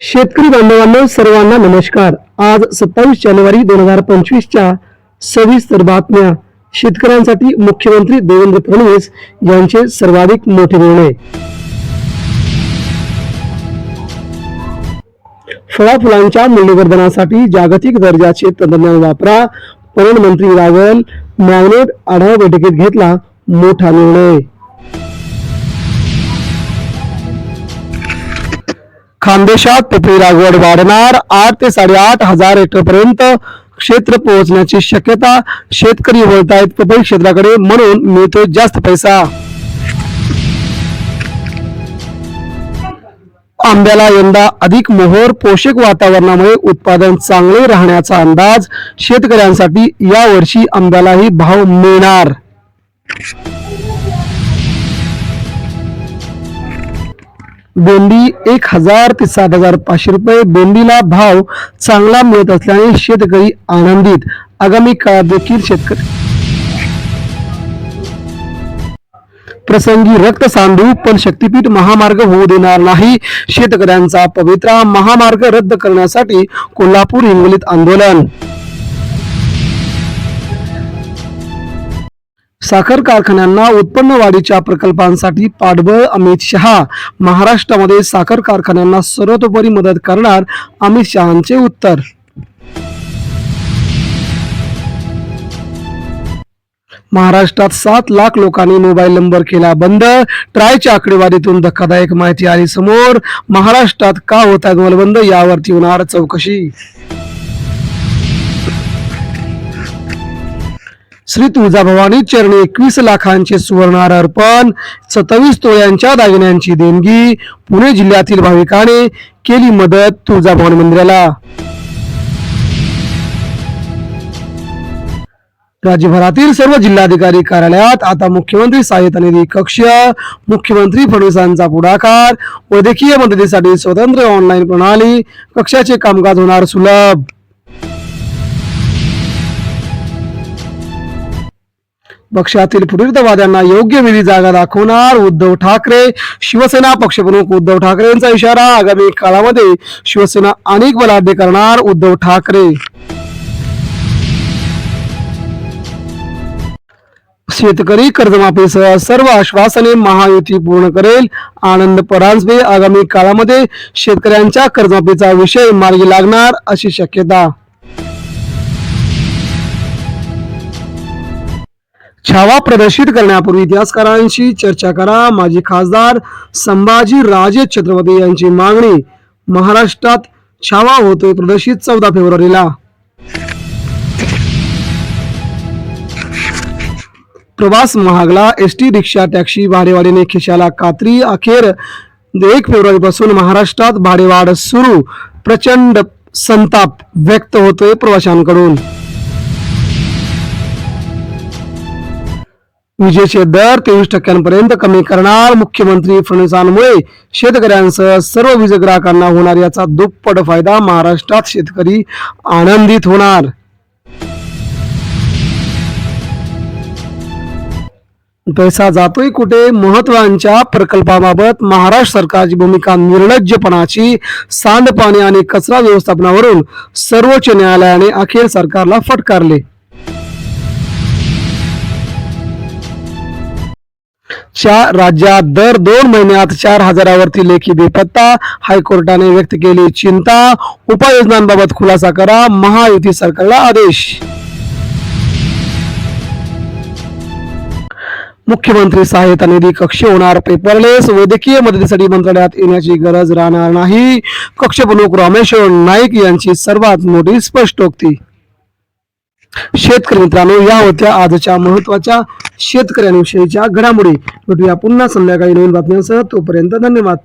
शेतकरी बांधवांना सर्वांना नमस्कार. आज सत्तावीस जानेवारी दोन हजार पंचवीसच्या सविस्तर बातम्या. शेतकऱ्यांसाठी मुख्यमंत्री देवेंद्र फडणवीस यांचे सर्वाधिक मोठे निर्णय. फळाफुलांच्या मूल्यवर्धनासाठी जागतिक दर्जाचे तंत्रज्ञान वापरा. पणन मंत्री रावल मॅग्नेट आढावा बैठकीत घेतला मोठा निर्णय. खानदेशात पपई लागवड वाढणार. आठ ते साडेआठ हजार हेक्टर पर्यंत क्षेत्र पोहोचण्याची शक्यता शेतकरी वळतायत पपई क्षेत्राकडे म्हणून मिळतो जास्त पैसा. आंब्याला यंदा अधिक मोहोर पोषक वातावरणामुळे उत्पादन चांगले राहण्याचा अंदाज शेतकऱ्यांसाठी यावर्षी आंब्यालाही भाव मिळणार. बोंडी एक हजार ते सात हजार पाचशे रुपये. बोंडीला भाव चांगला मिळत असल्याने शेतकरी आनंदित. आगामी काळात देखील शेतकरी प्रसंगी रक्त सांडू पण शक्तीपीठ महामार्ग होऊ देणार नाही. शेतकऱ्यांचा पवित्रा महामार्ग रद्द करण्यासाठी कोल्हापूर हिंगोलीत आंदोलन. साखर कारखान्यांना उत्पन्न वाढीच्या प्रकल्पांसाठी पाठबळ अमित शहा. महाराष्ट्रामध्ये साखर कारखान्यांना सर्वतोपरी मदत करणार अमित शहांचे उत्तर. महाराष्ट्रात सात लाख लोकांनी मोबाईल नंबर केला बंद. ट्रायच्या आकडेवारीतून धक्कादायक माहिती आली समोर. महाराष्ट्रात का होत आहे बंद यावरती होणार चौकशी. श्री तुळजाभवानी चरणी एकवीस लाखांचे सुवर्णार अर्पण सत्तावीस तोळ्यांच्या दागिन्यांची देणगी पुणे जिल्ह्यातील भाविकाने केली मदत तुळजाभवानी मंदिराला. राज्यभरातील सर्व जिल्हाधिकारी कार्यालयात आता मुख्यमंत्री सहाय्यता निधी कक्ष मुख्यमंत्री फडणवीसांचा पुढाकार वैद्यकीय मदतीसाठी स्वतंत्र ऑनलाईन प्रणाली कक्षाचे कामकाज होणार सुलभ. पक्षातील फुटीरतावाद्यांना योग्य वेळी जागा दाखवणार उद्धव ठाकरे. शिवसेना पक्षप्रमुख उद्धव ठाकरेंचा इशारा आगामी काळामध्ये शिवसेना अनेक बलाढ्य करणार उद्धव ठाकरे. शेतकरी कर्जमाफीसह सर्व आश्वासने महायुती पूर्ण करेल. आनंद परांजपे आगामी काळामध्ये शेतकऱ्यांच्या कर्जमाफीचा विषय मार्गी लागणार अशी शक्यता. छावा प्रदर्शित करण्यापूर्वी इतिहासकारांशी चर्चा करा. माजी खासदार संभाजी राजे छत्रपती यांची मागणी. महाराष्ट्रात छावा होतोय प्रदर्शित चौदा फेब्रुवारीला. प्रवास महागला एस टी रिक्षा टॅक्सी भाडेवाडीने खिशाला कात्री. अखेर एक फेब्रुवारीपासून महाराष्ट्रात भाडेवाढ सुरू. प्रचंड संताप व्यक्त होतोय प्रवाशांकडून. विजेचे दर तेवीस टक्क्यांपर्यंत कमी करणार. मुख्यमंत्री फडणवीसांमुळे शेतकऱ्यांसह सर्व वीज ग्राहकांना होणार याचा दुप्पट फायदा महाराष्ट्रात शेतकरी आनंदित होणार. पैसा जातोय कुठे? महत्त्वाच्या प्रकल्पाबाबत महाराष्ट्र सरकारची भूमिका निर्लज्जपणाची सांडपाणी आणि कचरा व्यवस्थापनावरून सर्वोच्च न्यायालयाने अखेर सरकारला फटकारले. चार राज्यात दर दोन महिन्यात चार हजारावरती लेखी बेपत्ता. हायकोर्टाने व्यक्त केली चिंता. उपाययोजनांबाबत खुलासा करा. महायुती सरकारला आदेश. मुख्यमंत्री सहायता निधी कक्ष होणार पेपरलेस. वैद्यकीय मदतीसाठी मंत्रालयात येण्याची गरज राहणार नाही. कक्षप्रमुख रामेश्वर नाईक यांची सर्वात मोठी स्पष्टोक्ती. शेतकरी मित्रांनो या होत्या आजच्या महत्त्वाच्या शेतकऱ्यांविषयीच्या घडामोडी. भेटूया पुन्हा संध्याकाळी नवीन बातम्यांसह. तोपर्यंत धन्यवाद.